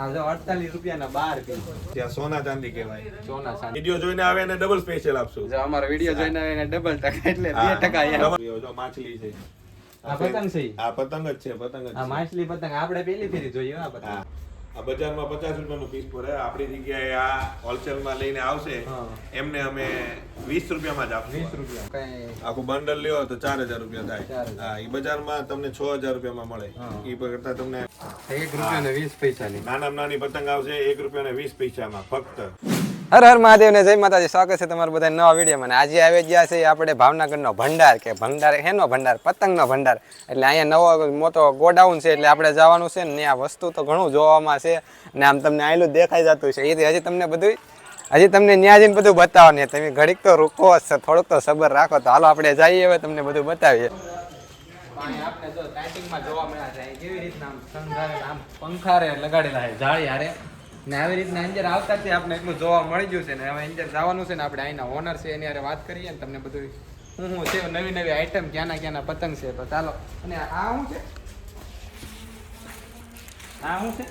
આ જો અડતાલીસ રૂપિયાના બાર ત્યાં સોના ચાંદી કહેવાય. સોના સાંજ વીડિયો જોઈને આવે એને ડબલ સ્પેશિયલ આપશું. જો અમારો વીડિયો જોઈને આવે એને ડબલ ટકા એટલે બે ટકા જો માછલી છે. આ પતંગ છે આ પતંગ જ છે પતંગ જ છે. માછલી પતંગ આપણે પેલી ફેરી જોઈએ આ પતંગ. આ બજારમાં પચાસ રૂપિયાનું પીસ પડે આપણી જગ્યાએ આ હોલસેલમાં લઈને આવશે. એમને અમે વીસ રૂપિયામાં જ આપશું. વીસ રૂપિયા. આખું બંડલ લ્યો તો ચાર હજાર રૂપિયા થાય. હા એ બજારમાં તમને છ હજાર રૂપિયામાં મળે. એ કરતા તમને એક રૂપિયા ને વીસ પૈસાની. નાનામાં નાની પતંગ આવશે એક રૂપિયા ને વીસ પૈસામાં ફક્ત. હર હર મહાદેવ ને જય માતાજી. સ્વાગત છે તમારું બધા નવા વિડીયોમાં. આજે આવી ગયા છે આપણે ભાવનગરનો ભંડાર કે ભંડાર હેનો ભંડાર, પતંગનો ભંડાર. એટલે અહીંયા નવો મોટો ગોડાઉન છે એટલે આપણે જવાનું છે ને આ વસ્તુ તો ઘણું જોવામાં છે. ને આમ તમને આયેલું દેખાઈ જતું છે. એ હજી તમને બધું હજી તમને ન્યા જઈને બધું બતાવવાની તમે ઘડીક તો રૂકો જ છે, થોડુંક તો સબર રાખો તો. હાલો, આપણે જઈએ હવે તમને બધું બતાવીએ. જોવા મળ્યા છે. પંખારે લગાડેલા છે. જાળી હારે. ને આવી રીતના અંજર આવતા જ તે આપણે એટલું જોવા મળી ગયું છે ને હવે અંજર જવાનું છે ને આપણે અહીંના ઓનર છે એની હારે વાત કરીએ ને તમને બધું હું હું છે નવી નવી આઈટમ ક્યાંના ક્યાંના પતંગ છે તો ચાલો. અને આ શું છે? આ શું છે?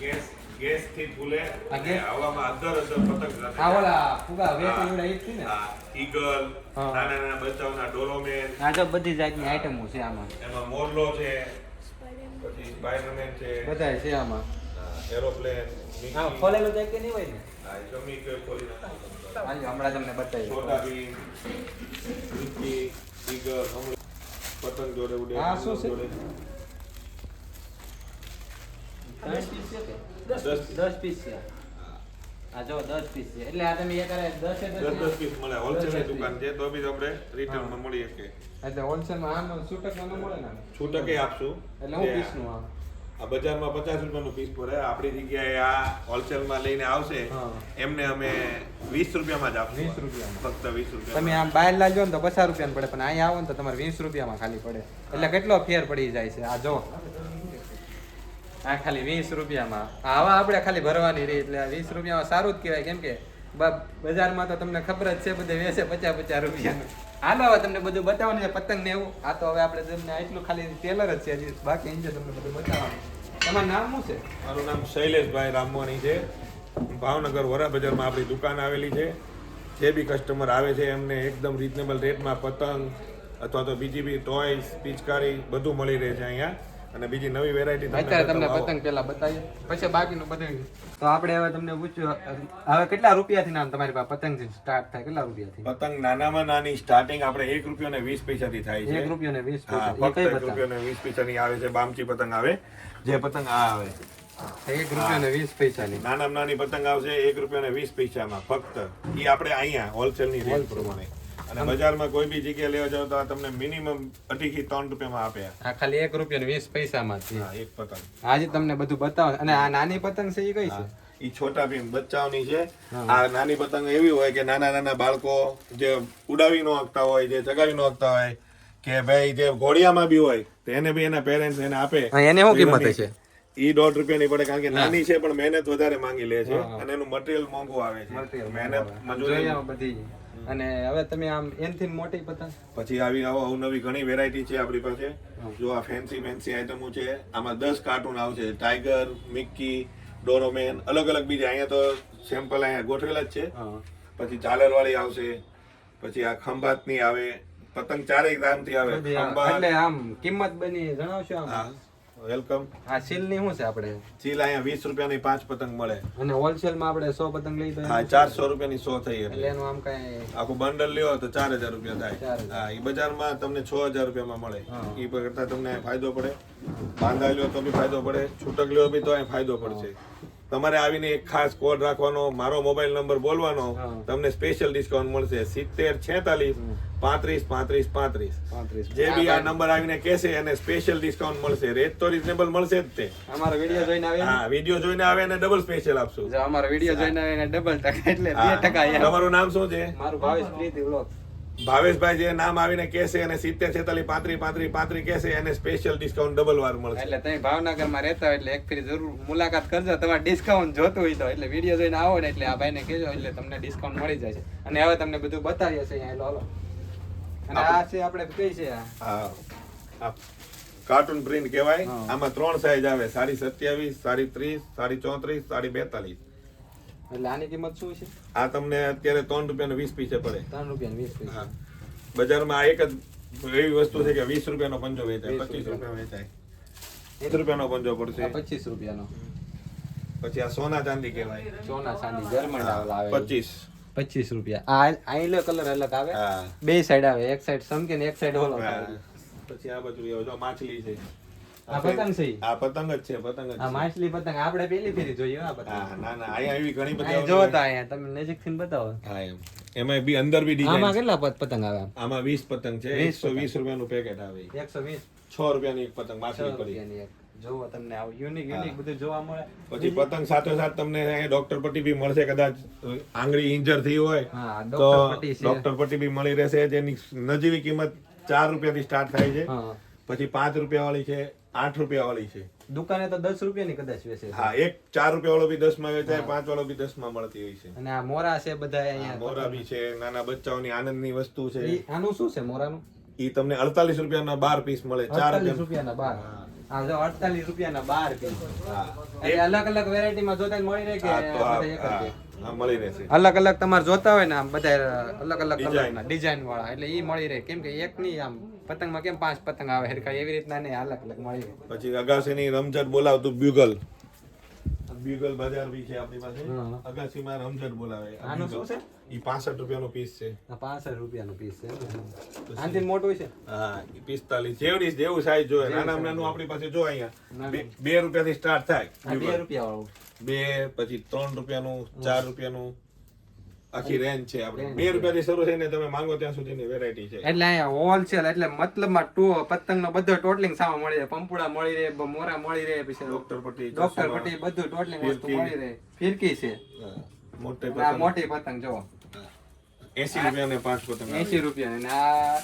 ગેસ ગેસથી ફૂલે આ હવામાં અધર અધર પતંગ સાથે આ ઓલા ફુગા વેચી એવડા ઈ જ ને? હા, ઈગલ. નાના નાના બચ્ચાઓના ડોરોમેન આ બધી જાતની આઈટમો છે આમાં. એમાં મોરલો છે પછી સ્પાઈડરમેન છે. બધાય છે આમાં. એરોપ્લેન હા ખોલેલું કે નહીં હોય ને. હમણાં તમને પતંગ જોડે ઉડે શું છે? દસ પીસ છે દસ દસ પીસ છે. આ જો દસ પીસ છે. એટલે આ તમે એક દસ દસ દસ પીસ મળે. હોલસેલની દુકાન છે તો બી આપણે રિટેલમાં મળી શકે. એટલે હોલસેલમાં આમ છૂટકમાં ન મળે ને? છૂટકે આપશું. એટલે હું પીસનું આમ? આ બજારમાં પચાસ રૂપિયાનું પીસ પડે આપણી જગ્યાએ આ હોલસેલમાં લઈને આવશે. એમને અમે વીસ રૂપિયામાં જ આપશું. 20 રૂપિયામાં. ફક્ત વીસ રૂપિયા તમે આમ બહાર લાવજો ને તો પચાસ રૂપિયા પડે પણ અહીંયા આવો ને તો તમારે વીસ રૂપિયામાં ખાલી પડે. એટલે કેટલો ફેર પડી જાય છે? આ જો. આ ખાલી વીસ રૂપિયામાં. આવા આપણે ખાલી ભરવાની રહી એટલે વીસ રૂપિયામાં સારું જ કહેવાય. કેમ કે બજારમાં તો તમને ખબર જ છે બધે વેચે પચાસ પચાસ રૂપિયાનું. હાલો, હવે તમને બધું બતાવવાનું છે પતંગ ને એવું. આ તો હવે આપણે તમને એટલું ખાલી ટેલર જ છે હજી, બાકી અહીં તમને બધું બતાવવાનું. તમારું નામ શું છે? મારું નામ શૈલેષભાઈ રામવાણી છે. ભાવનગર વરા બજારમાં આપણી દુકાન આવેલી છે. જે બી કસ્ટમર આવે છે, એમને એકદમ રિઝનેબલ રેટમાં પતંગ અથવા તો બીજી બી ટોયસ પિચકારી બધું મળી રહે છે અહીંયા. અને બીજી નવી વેરાયટી અત્યારે તમને પતંગ પેલા બતાવીએ. પછી બાકીનું બધું તો આપણે હવે તમને પૂછ્યું હવે કેટલા રૂપિયાથી નામ તમારી પાસે પતંગ સ્ટાર્ટ થાય કેટલા રૂપિયાથી? પતંગ નાનામાં નાની સ્ટાર્ટિંગ આપણે એક રૂપિયો ને વીસ પૈસાથી થાય છે. એક રૂપિયો ને વીસ પૈસા એક રૂપિયો ને વીસ પૈસાની આવે છે બામચી પતંગ આવે. જે પતંગ આ આવે. એક રૂપિયા ને વીસ પૈસાની. નાનામાં નાની પતંગ આવશે એક રૂપિયા ને વીસ પૈસામાં ફક્ત. એ આપણે અહીંયા હોલસેલની રેટ પ્રમાણે. અને બજારમાં કોઈ બી જગ્યાએ લેવા જાવ તો આ તમને મિનિમમ અઢી થી ત્રણ રૂપિયામાં આપે. આ ખાલી એક રૂપિયા વીસ પૈસામાં છે એક પતંગ. આજે તમને બધું બતાવો અને આ નાની પતંગ છે એ કઈ છે? ઈ છોટા ભીમ બચ્ચાઓની છે. આ નાની પતંગ એવી હોય કે નાના નાના બાળકો જે ઉડાવી ન હકતા હોય જે ચગાવી ન હકતા હોય કે ભાઈ જે ઘોડિયામાં બી હોય તો એને બી એના પેરેન્ટ્સ એને આપે. એને શું કિંમત છે? ઈ દોઢ રૂપિયા ની પડે કારણ કે નાની છે પણ મહેનત વધારે માંગી લે છે અને એનું મટીરિયલ મોંઘું આવે છે. મહેનત મજૂરી બધી. અને હવે તમે આમ એનથી મોટી પતંગ પછી આવી આવો અવનવી ઘણી વેરાયટી છે આપણી પાસે. જો આ ફેન્સી ફેન્સી આઈટમો છે આમાં દસ કાર્ટૂન આવશે. ટાઈગર મિક્કી ડોરોમેન અલગ અલગ બીજા. અહીંયા તો સેમ્પલ અહીંયા ગોઠવેલા જ છે. પછી ઝાલર વાળી આવશે. પછી આ ખંભાતની આવે. પતંગ ચારેય ગ્રામથી આવે. બધી આ- ખંભાત. એટલે આમ કિંમત બની જણાવશો આમ? હા. વેલકમ. આ સીલની શું છે આપણે? સીલ અહીંયા વીસ રૂપિયાની પાંચ પતંગ મળે. અને હોલસેલમાં આપણે સો પતંગ લઈ તો હા ચારસો રૂપિયાની સો થઈ એટલે એનું આમ કઈ આખું બંડલ લ્યો તો ચાર હજાર રૂપિયા થાય. હા હા એ બજારમાં તમને છ હજાર રૂપિયામાં મળે. હા. એ કરતા તમને ફાયદો પડે. બાંધા લ્યો તો બી ફાયદો પડે. છૂટક લ્યો બી તો અહીં ફાયદો પડશે. તમારે આવીને એક ખાસ કોડ રાખવાનો મારો મોબાઈલ નંબર બોલવાનો તમને સ્પેશિયલ ડિસ્કાઉન્ટ મળશે. સિત્તેર છેતાલીસ પાંત્રીસ પાંત્રીસ પાંત્રીસ. પાંત્રીસ. જે બી આ નંબર આવીને કહેશે એને સ્પેશિયલ ડિસ્કાઉન્ટ મળશે. રેટ તો રિઝનેબલ મળશે જ તે. અમારો વીડિયો જોઈને આવે? હા વીડિયો જોઈને આવે એને ડબલ સ્પેશિયલ આપશું. અમારો વીડિયો જોઈને આવે એને ડબલ ટકા એટલે બે ટકા તમારું નામ શું છે? મારું ભાવેશ પ્રીતિ વ્લોગ ભાવેશભાઈ જે નામ આવીને કહેશે અને સિત્તેર છેતાલીસ પાંત્રી પાંત્રી પાંત્રી કહેશે એને સ્પેશિયલ ડિસ્કાઉન્ટ ડબલ વાર મળશે. એટલે તમે ભાવનગરમાં રહેતા હોય એટલે એક ફરી જરૂર મુલાકાત કરજો. તમારે ડિસ્કાઉન્ટ જોતું હોય તો એટલે વીડિયો જોઈને આવો ને એટલે આ ભાઈને કહેજો એટલે તમને ડિસ્કાઉન્ટ મળી જશે અને હવે તમને બધું બતાવીએ છે અહીંયા. હાલો અને આ છે આપણે કઈ છે આ. કાર્ટૂન પ્રિન્ટ કહેવાય. આમાં ત્રણ સાઈઝ આવે. સાડી સત્યાવીસ સાડી ત્રીસ સાડી ચોત્રીસ સાડી બેતાલીસ. એટલે આની કિંમત શું છે? આ તમને અત્યારે ત્રણ રૂપિયા વીસ પીસે પડે. ત્રણ રૂપિયા વીસ પૈસા. હા. બજારમાં એક જ એવી વસ્તુ છે કે વીસ રૂપિયાનો પંજો વેચાય પચીસ રૂપિયા. વેચાય. એક રૂપિયાનો પંજો પડશે. પચીસ રૂપિયાનો. પછી આ સોના ચાંદી કહેવાય. સોના ચાંદી જર્મન આવે. પચીસ. પચીસ રૂપિયા. આ આઈલો કલર અલગ આવે. બે સાઈડ આવે. એક સાઈડ સમકે ને એક સાઈડ ઓલો. પછી આ બાજુ જો માછલી છે. આ પતંગ છે. આ પતંગ જ છે પતંગ જ આ માછલી પતંગ. આપણે પેલી ફેરી જોઈએ આ પતંગ. હા ના ના અહીંયા એવી ઘણી બધી જોતા અહીંયા તમે નજીકથી બતાવો. હા એમ. એમાં બી અંદર બી આમાં કેટલા પતંગ આવે આમાં? 20 પતંગ છે 120 રૂપિયાનું પેકેટ આવે. એકસો વીસ? છ રૂપિયાની એક પતંગ માછલી પડી. જોવો તમને આવું યુનિક યુનિક બધું જોવા મળે. પછી પતંગ સાથે સાથ તમને ડોક્ટર પટ્ટી બી મળશે કદાચ આંગળી ઇન્જર થઈ હોય તો ડોક્ટર પટ્ટી છે. ડોક્ટર પટ્ટી બી મળી રહેશે જેની નજીવી કિંમત ચાર રૂપિયાથી સ્ટાર્ટ થાય છે. પછી પાંચ રૂપિયા વાળી છે આઠ રૂપિયા વાળી છે. દુકાને તો દસ રૂપિયાની કદાચ વેચે હા એક ચાર રૂપિયા વાળો બી દસમાં વેચાય પાંચ વાળો બી દસમાં મળતી હોય છે. અને આ મોરા છે બધા અહીંયા મોરા બી છે નાના બચ્ચાઓની આનંદની વસ્તુ છે. આનું શું છે મોરાનું? ઈ તમને અડતાલીસ રૂપિયાના બાર પીસ મળે ચાર રૂપિયા રૂપિયાના બાર? હા. જો અડતાલીસ રૂપિયાના બાર પીસ. અલગ અલગ વેરાયટીમાં જોતા મળી રહે કે અલગ અલગ તમારે જોતા હોય ને આમ બધા અલગ અલગ કલરના ડિઝાઇન વાળા એટલે ઈ મળી રહે. કેમ કે એક ની આમ પતંગમાં કેમ પાંચ પતંગ આવે હરખા એવી રીતના નહીં અલગ અલગ મળી રહે. પછી અગાસીની રમઝટ બોલાવતું બ્યુગલ બ્યુગલ બજાર બી છે આપણી પાસે. અગાસીમાં રમઝટ બોલાવે. આનો શું છે? ઈ 65 રૂપિયાનો પીસ છે. આ પાસઠ રૂપિયાનો પીસ છે આનથી મોટું છે? હા ઈ 45 જેવડી જેવું સાઈઝ જોઈએ નાના નાનું આપણી પાસે જો અહીંયા. નાનું. બે- બે રૂપિયાથી સ્ટાર્ટ થાય. આ બે રૂપિયા વાળું બે પછી ત્રણ રૂપિયાનું ચાર રૂપિયાનું. આખી રેન્જ છે આપણે. બે રૂપિયાથી શરૂ થઈને તમે માંગો ત્યાં સુધીની વેરાયટી છે. એટલે અહીંયા હોલસેલ એટલે મતલબમાં ટુ પતંગનો બધો ટોટલિંગ સામે મળી રહે. પંપુડા મળી રહે મોરા મળી રહે પછી ડોક્ટર પટ્ટી ડોક્ટર પટ્ટી બધું ટોટલિંગ વસ્તુ. મળી રહે. ફિરકી છે. મોટી પતંગ. મોટી પતંગ જો એસી રૂપિયાને પાંચ પતંગ આવે. એસી રૂપિયા ને આ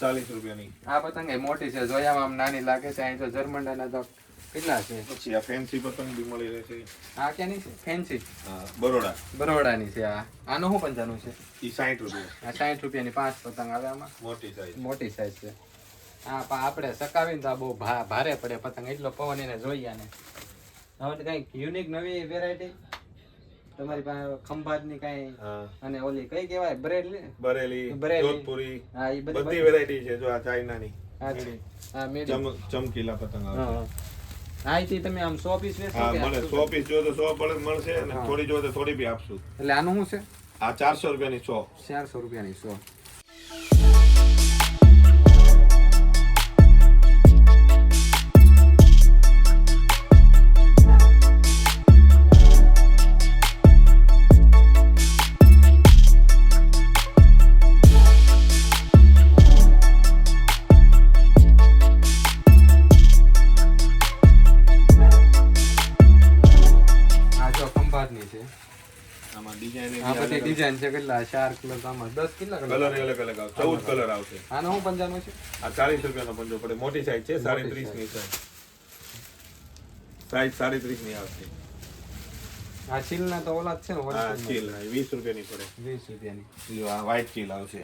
ચાલીસ રૂપિયાની. આ પતંગ એ મોટી છે. જોયામાં આમ નાની લાગે છે. અહીં તો જર્મંડાના તો કેટલા છે? પછી આ ફેન્સી પતંગ બી મળી રહેશે. આ ક્યાંની છે? ફેન્સી બરોડા. બરોડાની છે આ. આનો શું પંચાનું છે? ઈ સાઠ રૂપિયા. આ સાઠ રૂપિયાની પાંચ પતંગ આવે આમાં? મોટી સાઈઝ મોટી સાઈઝ છે. હા પણ આપણે સકાવીને તો બહુ ભારે પડે પતંગ. એટલો પવન એને જોઈએ ને હવે કંઈક યુનિક નવી વેરાયટી તમારી પાસે ખંભાતની કાંઈ અને ઓલી કઈ કહેવાય? બરેલી? બરેલી. જોધપુરી. હા એ બધી વેરાયટી છે જો આ ચાઇનાની. હા છે. ચમકીલા પતંગ આવે. હા. હા અહીંથી તમે આમ સો પીસ વેચો હા કે સો પીસ જો તો સો પડે મળશે અને થોડી જો તો થોડી બી આપશું. એટલે આનું શું છે? આ ચારસો રૂપિયાની સો. ચારસો રૂપિયાની સો. છે કેટલા? ચાર કલર આમાં. દસ કેટલા કલર અલગ અલગ આવશે. ચૌદ કલર આવશે. આનો શું પંજાનો છે? આ ચાલીસ રૂપિયાનો પંજો પડે. મોટી સાઈઝ છે સાડી ત્રીસની સાઈઝ સાઈઝ સાડી ત્રીસની આવશે. આ ચીલના તો ઓલા જ છે ને આ ચીલ હા, વીસ રૂપિયાની પડે. વીસ રૂપિયાની. આ વ્હાઈટ ચીલ આવશે.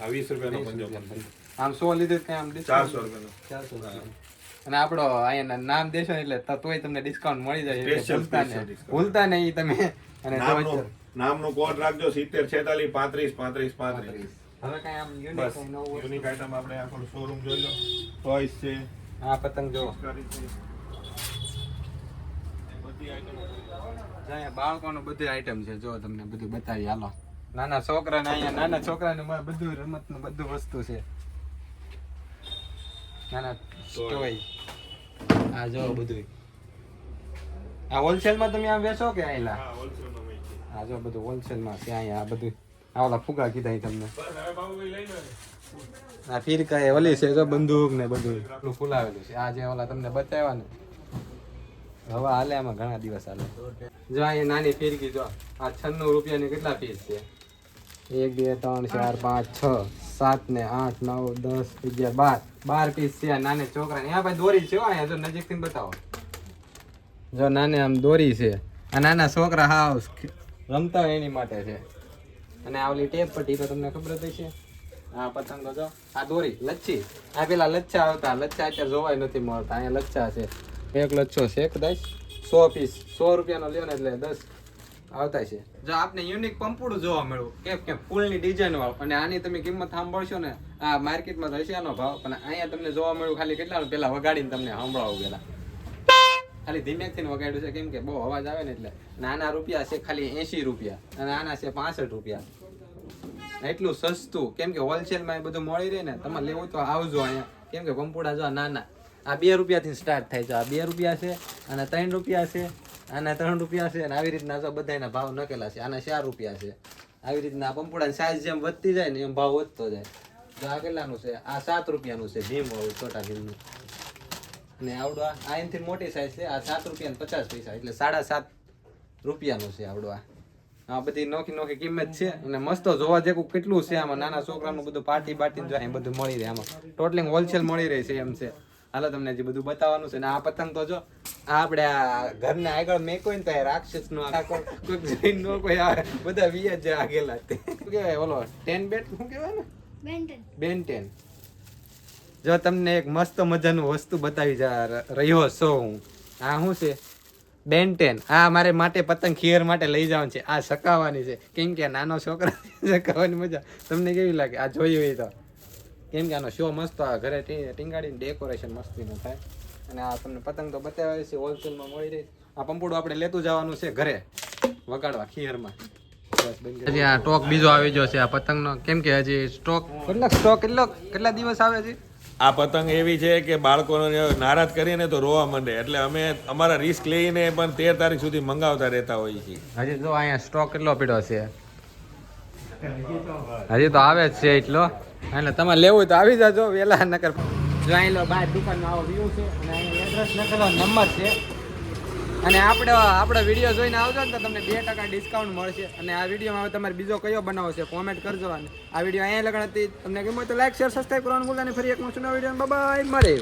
આ વીસ રૂપિયાનો પંજો આમ સો લીધું કઈ આમ ચારસો રૂપિયાનો. ચારસો. અને આપણો અહીંયા નામ દેશો એટલે તોય તમને ડિસ્કાઉન્ટ મળી જાય. ને ભૂલતા નહીં તમે અને નામનો કોડ રાખજો સિત્તેર છેતાલીસ પાંત્રીસ પાંત્રીસ પાંત્રીસ. હવે કઈ આમ? યુનિક આઈટમ આપણે આખો શોરૂમ જોઈ લો. ટોયસ છે. આ પતંગ જો બાળકોનું બધી આઈટમ છે. જો તમને બધું બતાવી હાલો. નાના છોકરાને અહીંયા નાના છોકરાને બધું રમતનું બધું વસ્તુ છે. નાના ટોય આ જો બધું આ હોલસેલમાં તમે આમ વેચો કે આયલા? હા છે. આ જો બધું હોલસેલમાં છે અહીંયા, આ બધું, આ ઓલા ફુગા કીધા તમને. આ ફીરકા એ ઓલી છે જો બંદૂક ને બધું, એટલું ફૂલાવેલું છે. આ જે ઓલા તમને બતાવ્યા ને, હવા હાલે આમાં ઘણા દિવસ હાલે. જો અહીંયા નાની ફીરકી, જો આ છન્નું રૂપિયાની કેટલા પીસ છે? એક, બે, ત્રણ, ચાર, પાંચ, છ, સાત ને આઠ, નવ, દસ, અગિયાર, બાર. બાર પીસ છે આ નાને છોકરા આ ભાઈ દોરી છે અહીંયા, જો નજીકથી બતાવો. જો નાને આમ દોરી છે. આ નાના છોકરા હાવ રમતા એની માટે છે. અને આ ઓલી ટેપ પટ્ટી તો તમને ખબર જ હશે. આ પતંગો જો, આ દોરી, લચ્છી. આ પેલા લચ્છા આવતા, લચ્છા અત્યારે જોવાય નથી મળતા, અહીંયા લચ્છા છે. એક લચ્છો છે કદાચ સો પીસ સો રૂપિયાનો લ્યો ને એટલે દસ આવતા છે. જો આપને યુનિક પંપુડું જોવા મળ્યું, કેમ કે ફૂલની ડિઝાઇન વાળું. અને આની તમે કિંમત સાંભળશો ને, આ માર્કેટમાં તો હશે આનો ભાવ, પણ અહીંયા તમને જોવા મળ્યું ખાલી કેટલા પેલા વગાડીને તમને સાંભળાવું પેલા ખાલી ધીમેકથી ને વગાડ્યું છે. કેમ કે બહુ અવાજ આવે ને એટલે નાના રૂપિયા છે ખાલી એસી રૂપિયા અને આના છે પાસઠ રૂપિયા. એટલું સસ્તું. કેમ કે હોલસેલમાં એ બધું મળી રહે ને, તમારે લેવું તો આવજો અહીંયા. કેમ કે પંપુડા જો નાના. આ બે રૂપિયાથી સ્ટાર્ટ થાય છે. આ બે રૂપિયા છે અને ત્રણ રૂપિયા છે આના ત્રણ રૂપિયા છે અને આવી રીતના જો બધાના ભાવ નકેલા છે. આના ચાર રૂપિયા છે. આવી રીતના પંપોડાની સાઈઝ જેમ વધતી જાય ને એમ ભાવ વધતો જાય. જો આ કેટલાનું છે? આ સાત રૂપિયાનું છે. ભીમ વાળું છોટા ભીમનું. અને આવડવા આ એનથી મોટી સાઈઝ છે આ સાત રૂપિયા ને પચાસ પૈસા એટલે સાડા સાત રૂપિયાનું છે આવડવા. આ આ બધી નોખી નોખી કિંમત છે અને મસ્ત જોવા જેવું કેટલું છે આમાં નાના છોકરાનું બધું પાર્ટી બાર્ટી જો અહીં બધું મળી રહે આમાં ટોટલિંગ હોલસેલ મળી રહી છે એમ છે. હાલો તમને જે બધું બતાવવાનું છે ને આ પતંગ તો જો આ આપણે આ ઘરને આગળ મેકો ને તો રાક્ષસ નો કોઈ જૈન નો કોઈ આવે બધા વિયા જે આગેલા તે શું કહેવાય ઓલો ટેન બેટ શું કહેવાય ને? બેન ટેન. જો તમને એક મસ્ત મજાનું વસ્તુ બતાવી જા રહ્યો છો હું. આ શું છે? બેન્ટેન. આ મારે માટે પતંગ ખિયર માટે લઈ જવાનું છે. આ સકાવવાની છે. કેમ કે નાનો છોકરા સકાવવાની મજા. તમને કેવી લાગે? આ જોઈ હોય તો. કેમ કે આનો શો મસ્ત આ ઘરે ટીંગાડીને ડેકોરેશન મસ્તીનું થાય. અને આ તમને પતંગ તો બતાવ્યા છે હોલસેલમાં મળી રહી. આ પંપુડું આપણે લેતું જવાનું છે ઘરે. વગાડવા ખીરમાં. હજી આ સ્ટોક બીજો આવી ગયો છે આ પતંગનો. કેમ કે હજી સ્ટોક કેટલા સ્ટોક કેટલો કેટલા દિવસ આવે છે આ પતંગ એવી છે કે બાળકોને નારાજ કરીને તો રોવા માંડે. એટલે અમે અમારા રિસ્ક લઈને પણ તેર તારીખ સુધી મંગાવતા રહેતા હોઈએ છીએ. હજી તો અહીંયા સ્ટોક કેટલો પીડો છે. હજી તો આવે જ છે એટલો. એટલે તમારે લેવું હોય તો આવી જાજો વેલા નકર. જો અહીં લો બાર દુકાનમાં આવો વ્યૂ છે અને અહીં એડ્રેસ લખેલો નંબર છે. અને આપણે આપણો વીડિયો જોઈને આવજો ને તો તમને બે ટકા ડિસ્કાઉન્ટ મળશે. અને આ વિડીયોમાં હવે તમારે બીજો કયો બનાવો છે કોમેન્ટ કરજો અને આ વીડિયો અહીંયા લગણ હતી. તમને ગમ્યું તો લાઈક શેર સબસ્ક્રાઈબ કરવાનું ભૂલતા નહીં. ફરી એક નવો વીડિયો બાય મળે